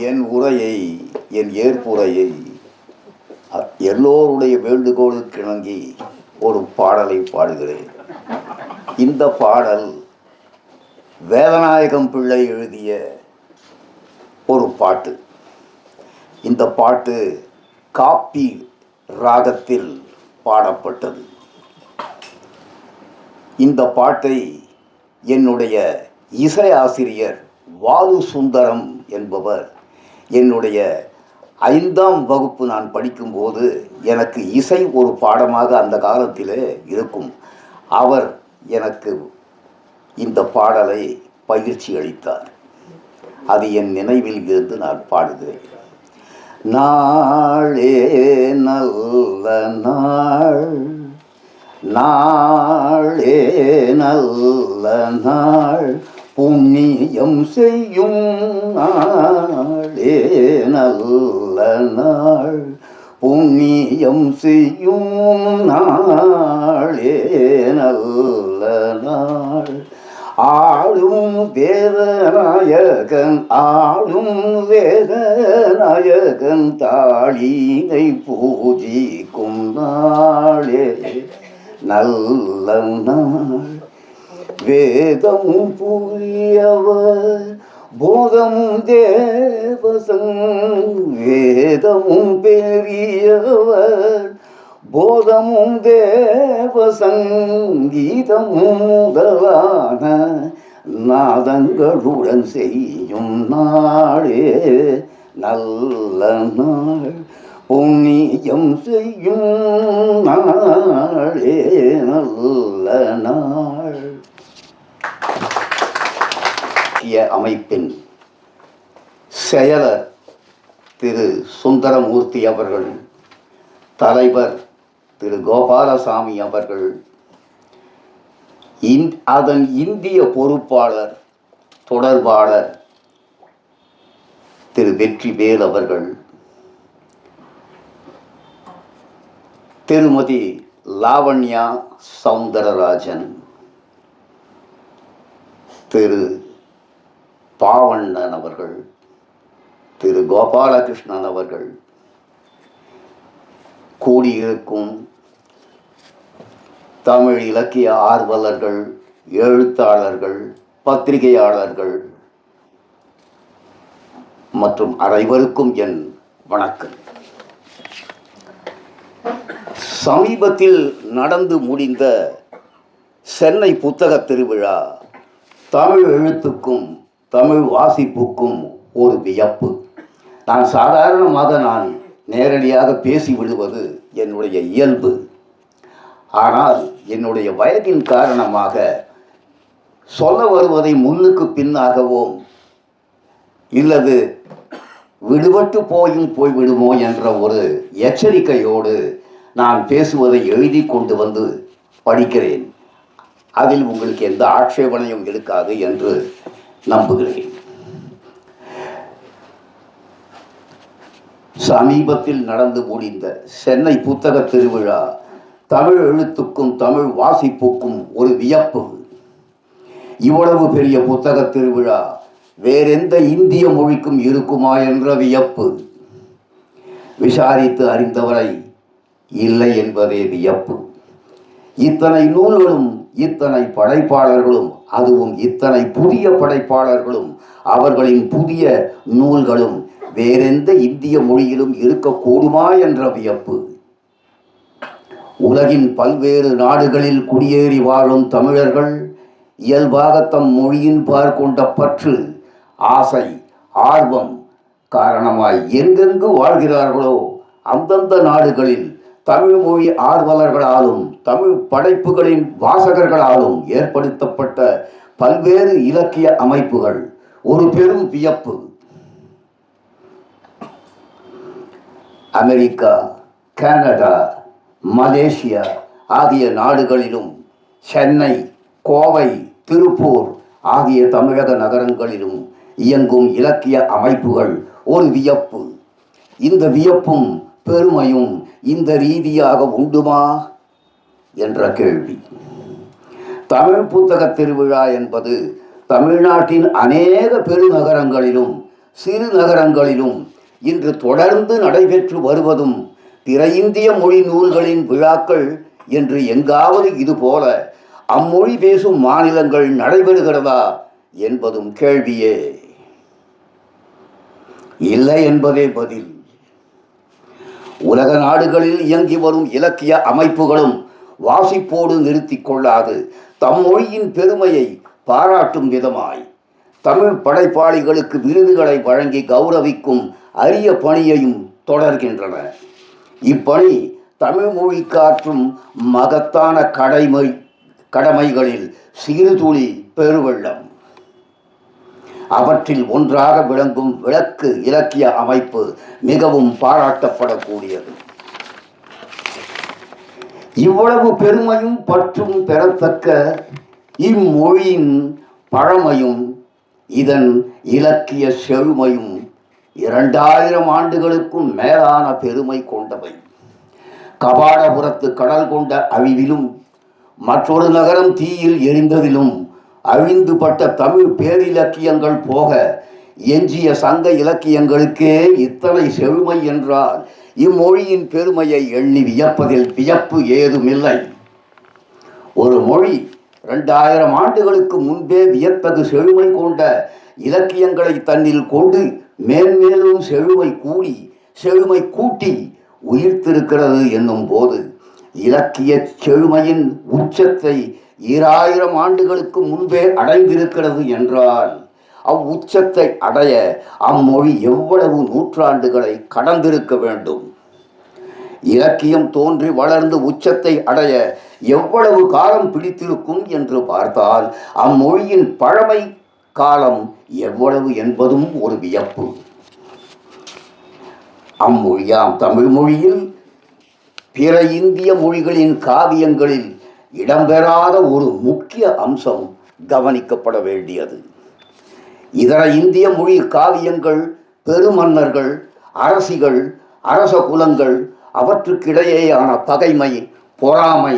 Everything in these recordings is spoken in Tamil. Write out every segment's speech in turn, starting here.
என் உரையை என் ஏற்புரையை எல்லோருடைய வேண்டுகோளுக்கு இணங்கி ஒரு பாடலை பாடுகிறேன். இந்த பாடல் வேதநாயகம் பிள்ளை எழுதிய ஒரு பாட்டு. இந்த பாட்டு காப்பி ராகத்தில் பாடப்பட்டது. இந்த பாட்டை என்னுடைய இசை ஆசிரியர் வாலு சுந்தரம் என்பவர் என்னுடைய ஐந்தாம் வகுப்பு நான் படிக்கும்போது எனக்கு இசை ஒரு பாடமாக அந்த காலத்திலே இருக்கும். அவர் எனக்கு இந்த பாடலை பயிற்சி அளித்தார். அது என் நினைவில் இருந்து நான் பாடுகிறேன். நாளே நல்ல நாள். நாளே நல்ல நாள். புண்ணியம் செய்யும் நாளே நல்ல நாள். புண்ணியம் செய்யும் நாளே நல்ல நாள். ஆளும் வேதநாயகன் ஆளும் வேதநாயகன் தாளினை பூஜிக்கும் நாளே நல்ல நாள். வேதமும் புரியவர் போதமும் தேவசன் வேதமும் பெரியவர் போதமும் தேவசங்கீதமும் முதலான நாதங்களுடன் செய்யும் நாளே நல்ல நாள். புண்ணியம் செய்யும் நாளே நல்ல நாள். இலக்கிய அமைப்பின் செயலர் திரு சுந்தரமூர்த்தி அவர்கள் தலைவர் திரு கோபாலசாமி அவர்கள் இந் அதன் இந்திய பொறுப்பாளர் தொடர்பாளர் திரு வெற்றிவேல் அவர்கள் திருமதி லாவண்யா சவுந்தரராஜன் திரு பாவண்ணன் அவர்கள் திரு கோபாலகிருஷ்ணன் அவர்கள் கூடியிருக்கும் தமிழ் இலக்கிய ஆர்வலர்கள் எழுத்தாளர்கள் பத்திரிகையாளர்கள் மற்றும் அனைவருக்கும் என் வணக்கம். சமீபத்தில் நடந்து முடிந்த சென்னை புத்தகத் திருவிழா தமிழ் எழுத்துக்கும் தமிழ் வாசிப்புக்கும் ஒரு வியப்பு. நான் சாதாரணமாக நான் நேரடியாக பேசி விடுவது என்னுடைய இயல்பு. ஆனால் என்னுடைய வயதின் காரணமாக சொல்ல வருவதை முன்னுக்கு பின்னாகவும் இல்லது விடுபட்டு போயும் போய்விடுமோ என்ற ஒரு எச்சரிக்கையோடு நான் பேசுவதை எழுதி கொண்டு வந்து படிக்கிறேன். அதில் உங்களுக்கு எந்த ஆட்சேபனையும் இருக்காது என்று நம்புகிறேன். சமீபத்தில் நடந்து முடிந்த சென்னை புத்தக திருவிழா தமிழ் எழுத்துக்கும் தமிழ் வாசிப்புக்கும் ஒரு வியப்பு. இவ்வளவு பெரிய புத்தக திருவிழா வேறெந்த இந்திய மொழிக்கும் இருக்குமா என்ற வியப்பு. விசாரித்து அறிந்தவரை இல்லை என்பதே வியப்பு. இத்தனை நூல்களும் இத்தனை படைப்பாளர்களும் அதுவும் இத்தனை புதிய படைப்பாளர்களும் அவர்களின் புதிய நூல்களும் வேறெந்த இந்திய மொழியிலும் இருக்கக்கூடுமா என்ற வியப்பு. உலகின் பல்வேறு நாடுகளில் குடியேறி வாழும் தமிழர்கள் இயல்பாக தம் மொழியின் பார் கொண்ட பற்று ஆசை ஆர்வம் காரணமாய் எங்கெங்கு வாழ்கிறார்களோ அந்தந்த நாடுகளில் தமிழ் மொழி ஆர்வலர்களாலும் தமிழ் படைப்புகளின் வாசகர்களாலும் ஏற்படுத்தப்பட்ட பல்வேறு இலக்கிய அமைப்புகள். ஒரு பெரும் வியப்பு. அமெரிக்கா கனடா மலேசியா ஆகிய நாடுகளிலும் சென்னை கோவை திருப்பூர் ஆகிய தமிழக நகரங்களிலும் இயங்கும் இலக்கிய அமைப்புகள் ஒரு வியப்பு. இந்த வியப்பும் பெருமையும் இந்த ரீதியாக உண்டுமா? என்ற கேள்வி. தமிழ் புத்தக திருவிழா என்பது தமிழ்நாட்டின் அநேக பெருநகரங்களிலும் சிறு நகரங்களிலும் இன்று தொடர்ந்து நடைபெற்று வருவதும் பிற இந்திய மொழி நூல்களின் விழாக்கள் என்று எங்காவது இதுபோல அம்மொழி பேசும் மாநிலங்கள் நடைபெறுகிறதா என்பதும் கேள்வியே. இல்லை என்பதே பதில். உலக நாடுகளில் இயங்கி வரும் இலக்கிய அமைப்புகளும் வாசிப்போடு நிறுத்தி கொள்ளாது தம் மொழியின் பெருமையை பாராட்டும் விதமாய். தமிழ் படைப்பாளிகளுக்கு விருதுகளை வழங்கி கௌரவிக்கும் அரிய பணியையும் தொடர்கின்றன. இப்பணி தமிழ் மொழிக்காற்றும் மகத்தான கடமை கடமைகளில் சிறுதுளி பெருவெள்ளம். அவற்றில் ஒன்றாக விளங்கும் விளக்கு இலக்கிய அமைப்பு மிகவும் பாராட்டப்படக்கூடியது. இவ்வளவு பெருமையும் பற்றும் பெறத்தக்க இம்மொழியின் பழமையும் இதன் இலக்கிய செழுமையும் இரண்டாயிரம் ஆண்டுகளுக்கும் மேலான பெருமை கொண்டவை. கபாடபுரத்து கடல் கொண்ட அழிவிலும் மற்றொரு நகரம் தீயில் எரிந்ததிலும் அழிந்துபட்ட தமிழ் பேரிலக்கியங்கள் போக எஞ்சிய சங்க இலக்கியங்களுக்கே இத்தனை செழுமை என்றால் இம்மொழியின் பெருமையை எண்ணி வியப்பதில் வியப்பு ஏதுமில்லை. ஒரு மொழி ரெண்டாயிரம் ஆண்டுகளுக்கு முன்பே வியத்தகு செழுமை கொண்ட இலக்கியங்களை தன்னில் கொண்டு மேன்மேலும் செழுமை கூடி செழுமை கூட்டி உயிர்த்திருக்கிறது என்னும் போது இலக்கிய செழுமையின் உச்சத்தை ஈராயிரம் ஆண்டுகளுக்கு முன்பே அடைந்திருக்கிறது என்றால் அவ்வுச்சத்தை அடைய அம்மொழி எவ்வளவு நூற்றாண்டுகளை கடந்திருக்க வேண்டும்? இலக்கியம் தோன்றி வளர்ந்து உச்சத்தை அடைய எவ்வளவு காலம் பிடித்திருக்கும் என்று பார்த்தால் அம்மொழியின் பழமை காலம் எவ்வளவு என்பதும் ஒரு வியப்பு. அம்மொழியாம் தமிழ் மொழியில் பிற இந்திய மொழிகளின் காவியங்களில் இடம்பெறாத ஒரு முக்கிய அம்சம் கவனிக்கப்பட வேண்டியது. இதர இந்திய மொழி காவியங்கள் பெருமன்னர்கள் அரசிகள் அரச குலங்கள் அவற்றுக்கிடையேயான பகைமை பொறாமை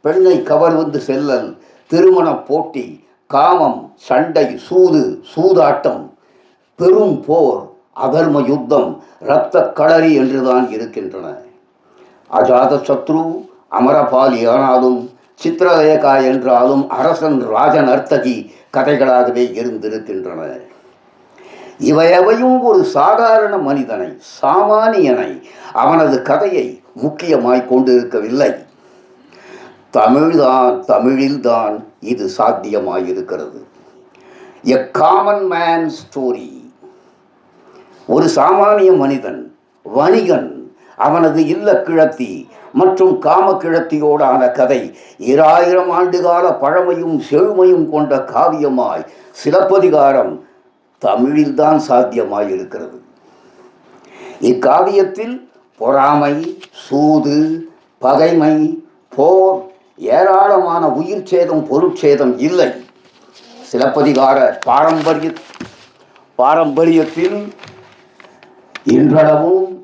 பெண்ணை கவர்ந்து செல்லல் திருமண போட்டி காமம் சண்டை சூது சூதாட்டம் பெரும் போர் அகர்ம யுத்தம் இரத்த களரி என்றுதான் இருக்கின்றன. அஜாத சத்ரு அமரபாலி ஆனாலும் சித்திரலேகா என்றாலும் அரசன் ராஜன் அர்த்தகி கதைகளாகவே இருந்திருக்கின்றன. இவையவையும் ஒரு சாதாரண மனிதனை சாமானியனை அவனது கதையை முக்கியமாய் கொண்டிருக்கவில்லை. தமிழ்தான் தமிழில்தான் இது சாத்தியமாயிருக்கிறது. எ காமன் மேன் ஸ்டோரி ஒரு சாமானிய மனிதன் வணிகன் அவனது இல்ல கிழத்தி மற்றும் காமக்கிழத்தியோடான கதை. இராயிரம் ஆண்டுகால பழமையும் செழுமையும் கொண்ட காவியமாய் சிலப்பதிகாரம் தமிழில்தான் சாத்தியமாயிருக்கிறது. இக்காவியத்தில் பொறாமை சூது பகைமை போர் ஏராளமான உயிர் சேதம் பொருட்சேதம் இல்லை. சிலப்பதிகார பாரம்பரிய பாரம்பரியத்தில் இன்றளவும்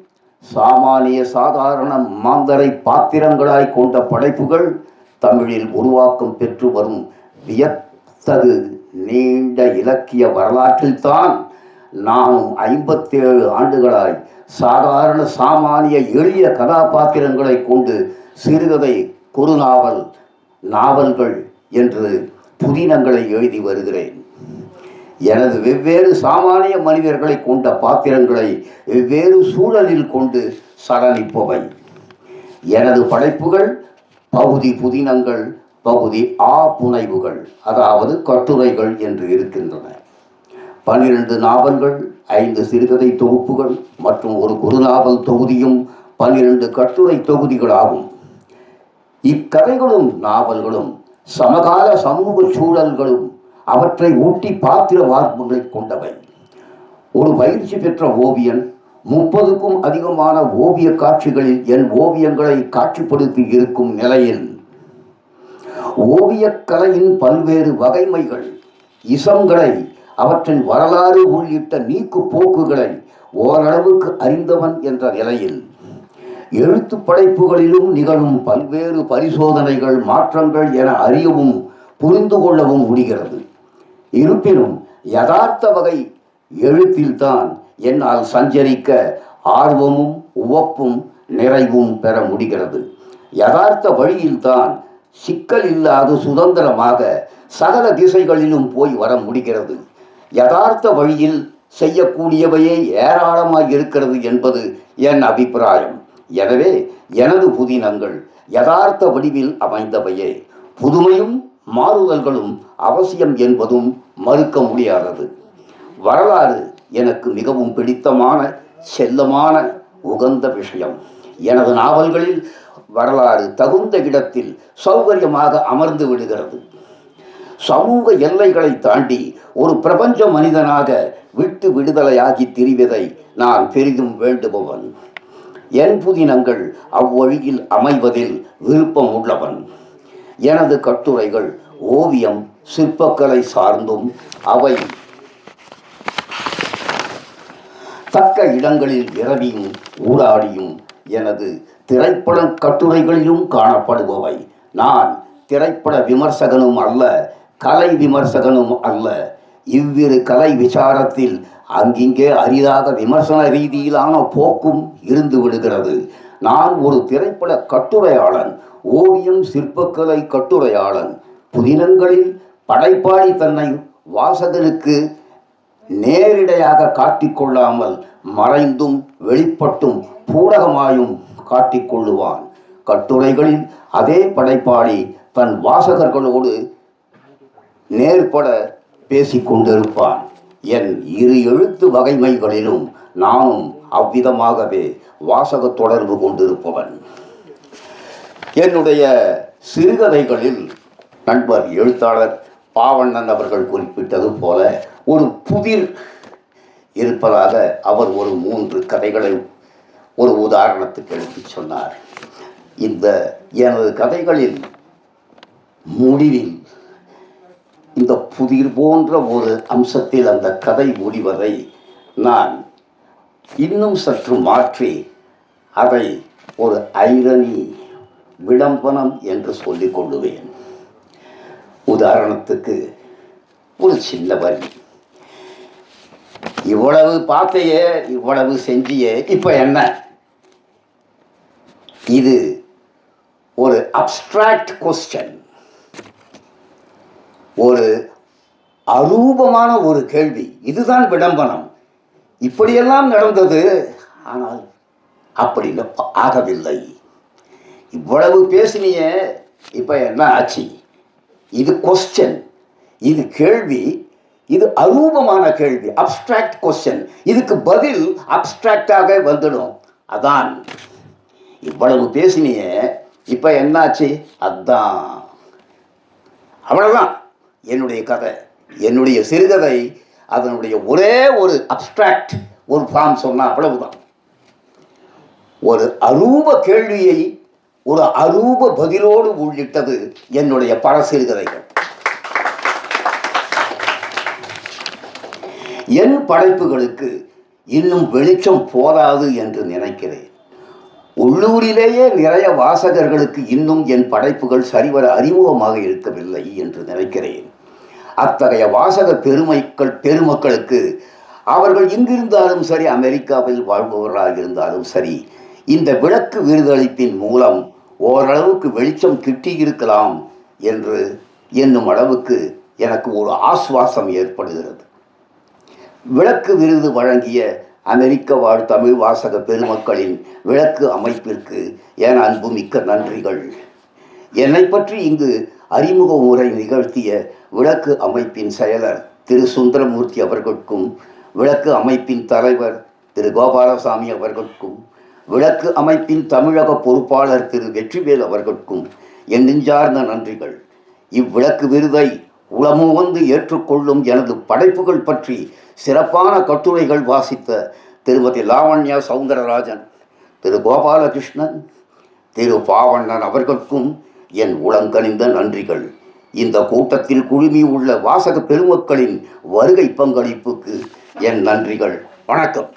சாமானிய சாதாரண மாந்தரை பாத்திரங்களாய் கொண்ட படைப்புகள் தமிழில் உருவாக்கம் பெற்று வரும் வியத்தது நீண்ட இலக்கிய வரலாற்றில்தான் நானும் ஐம்பத்தேழு ஆண்டுகளாய் சாதாரண சாமானிய எளிய கதாபாத்திரங்களை கொண்டு சிறுகதை குறுநாவல் நாவல்கள் என்று புதினங்களை எழுதி வருகிறேன். எனது வெவ்வேறு சாமானிய மனிதர்களை கொண்ட பாத்திரங்களை வெவ்வேறு சூழலில் கொண்டு சலனிப்பவை எனது படைப்புகள் பகுதி புதினங்கள் பகுதி ஆ புனைவுகள் அதாவது கட்டுரைகள் என்று இருக்கின்றன. பன்னிரண்டு நாவல்கள் ஐந்து சிறுகதை தொகுப்புகள் மற்றும் ஒரு குறுநாவல் தொகுதியும் பன்னிரண்டு கட்டுரை தொகுதிகளாகும். இக்கதைகளும் நாவல்களும் சமகால சமூக சூழல்களும் அவற்றை ஊட்டி பாத்திர வார்ப்புகளை கொண்டவை. ஒரு பயிற்சி பெற்ற ஓவியன் முப்பதுக்கும் அதிகமான ஓவிய காட்சிகளில் என் ஓவியங்களை காட்சிப்படுத்தி இருக்கும் நிலையில் ஓவியக்கலையின் பல்வேறு வகைமைகள் இசங்களை அவற்றின் வரலாறு உள்ளிட்ட நீக்கு போக்குகளை ஓரளவுக்கு அறிந்தவன் என்ற நிலையில் எழுத்து படைப்புகளிலும் நிகழும் பல்வேறு பரிசோதனைகள் மாற்றங்கள் என அறியவும் புரிந்து கொள்ளவும் முடிகிறது. இருப்பினும் யதார்த்த வகை எழுத்தில்தான் என்னால் சஞ்சரிக்க ஆர்வமும் உவப்பும் நிறைவும் பெற முடிகிறது. யதார்த்த வழியில்தான் சிக்கல் இல்லாது சுதந்திரமாக சகல திசைகளிலும் போய் வர முடிகிறது. யதார்த்த வழியில் செய்யக்கூடியவையே ஏராளமாக இருக்கிறது என்பது என் அபிப்பிராயம். எனவே எனது புதினங்கள் யதார்த்த வடிவில் அமைந்தவையே. புதுமையும் மாறுதல்களும் அவசியம் என்பதும் மறுக்க முடியாதது. வரலாறு எனக்கு மிகவும் பிடித்தமான செல்லமான உகந்த விஷயம். எனது நாவல்களில் வரலாறு தகுந்த இடத்தில் சௌகரியமாக அமர்ந்து விடுகிறது. சமூக எல்லைகளை தாண்டி ஒரு பிரபஞ்ச மனிதனாக விட்டு விடுதலையாகி திரிவதை நான் பெரிதும் வேண்டுபவன். என் புதினங்கள் அவ்வழியில் அமைவதில் விருப்பம் உள்ளவன் எனது கட்டுரைகள் ஓவியம் சிற்பக்கலை சார்ந்தும் அவை தக்க இடங்களில் இரவியும் ஊடாடியும் எனது திரைப்பட கட்டுரைகளிலும் காணப்படுபவை. நான் திரைப்பட விமர்சகனும் அல்ல கலை விமர்சகனும் அல்ல. இவ்விரு கலை விசாரத்தில் அங்கிங்கே அரிதாக விமர்சன ரீதியிலான போக்கும் இருந்து விடுகிறது. நான் ஒரு திரைப்பட கட்டுரையாளன் ஓவியம் சிற்பக்கலை கட்டுரையாளன். புதினங்களில் படைப்பாளி தன்னை வாசகனுக்கு நேரிடையாக காட்டிக்கொள்ளாமல் மறைந்தும் வெளிப்பட்டும் பூடகமாயும் காட்டிக்கொள்ளுவான் கட்டுரைகளில் அதே படைப்பாளி தன் வாசகர்களோடு நேர்பட பேசிக்கொண்டிருப்பான் என் இரு எழுத்து வகைமைகளிலும் நானும் அவ்விதமாகவே வாசக தொடர்பு கொண்டிருப்பவன். என்னுடைய சிறுகதைகளில் நண்பர் எழுத்தாளர் பாவண்ணன் அவர்கள் குறிப்பிட்டது போல ஒரு புதிர் இருப்பதாக அவர் ஒரு மூன்று கதைகளை ஒரு உதாரணத்துக்கு எடுத்துச் சொன்னார். இந்த எனது கதைகளில் முடிவில் இந்த புதிர் போன்ற ஒரு அம்சத்தில் அந்த கதை முடிவதை நான் இன்னும் சற்று மாற்றி அதை ஒரு ஐரணி விடம்பனம் என்று சொல்லிக் கொள்ளுவேன். உதாரணத்துக்கு ஒரு சின்ன வரி. இவ்வளவு பார்த்தையே இவ்வளவு செஞ்சியே இப்போ என்ன? இது ஒரு அப்ஸ்ட்ராக்ட் கொஸ்டன் ஒரு அரூபமான ஒரு கேள்வி. இதுதான் விடம்பனம் இப்படியெல்லாம் நடந்தது ஆனால் அப்படி ஆகவில்லை. இவ்வளவு பேசினிய இப்போ என்ன ஆச்சு? இது கொஸ்டின் இது கேள்வி. இது அரூபமான கேள்வி. அப்ஸ்ட்ராக்ட் கொஸ்டின் இதுக்கு பதில் அப்ஸ்ட்ராக்டாக வந்துடும். அதான். இவ்வளவு பேசினிய இப்போ என்னாச்சு? அதான். அவ்வளவுதான். என்னுடைய கதை. என்னுடைய சிறுகதை. அதனுடைய ஒரே ஒரு அப்ஸ்ட்ராக்ட் ஒரு ஃபார்ம் சொன்னா அவ்வளவுதான். ஒரு அரூப கேள்வியை ஒரு அரூப பதிலோடு உள்ளிட்டது என்னுடைய பல சிறுகதைகள் என் படைப்புகளுக்கு இன்னும் வெளிச்சம் போதாது என்று நினைக்கிறேன். உள்ளூரிலேயே நிறைய வாசகர்களுக்கு இன்னும் என் படைப்புகள் சரிவர அறிமுகமாக இருக்கவில்லை என்று நினைக்கிறேன். அத்தகைய வாசக பெருமைக்கள் பெருமக்களுக்கு அவர்கள் இங்கிருந்தாலும் சரி அமெரிக்காவில் வாழ்பவர்களாக இருந்தாலும் சரி இந்த விளக்கு விருதளிப்பின் மூலம் ஓரளவுக்கு வெளிச்சம் கிட்டியிருக்கலாம் என்று என்னும் அளவுக்கு எனக்கு ஒரு ஆசுவாசம் ஏற்படுகிறது. விளக்கு விருது வழங்கிய அமெரிக்க வாழ் தமிழ் வாசக பெருமக்களின் விளக்கு அமைப்பிற்கு என் அன்புமிக்க நன்றிகள். என்னை பற்றி இங்கு அறிமுக உரை நிகழ்த்திய விளக்கு அமைப்பின் செயலர் திரு சுந்தரமூர்த்தி அவர்களுக்கும் விளக்கு அமைப்பின் தலைவர் திரு கோபாலசாமி அவர்களுக்கும் விளக்கு அமைப்பின் தமிழக பொறுப்பாளர் திரு வெற்றிவேல் அவர்களுக்கும் என் நெஞ்சார்ந்த நன்றிகள். இவ்விளக்கு விருதை உளமுவந்து ஏற்றுக்கொள்ளும் எனது படைப்புகள் பற்றி சிறப்பான கட்டுரைகள் வாசித்த திருமதி லாவண்யா சவுந்தரராஜன் திரு கோபாலகிருஷ்ணன் திரு பாவண்ணன் அவர்களுக்கும் என் உளங்கனிந்த நன்றிகள். இந்த கூட்டத்தில் குழுமி உள்ள வாசக பெருமக்களின் வருகை பங்களிப்புக்கு என் நன்றிகள். வணக்கம்.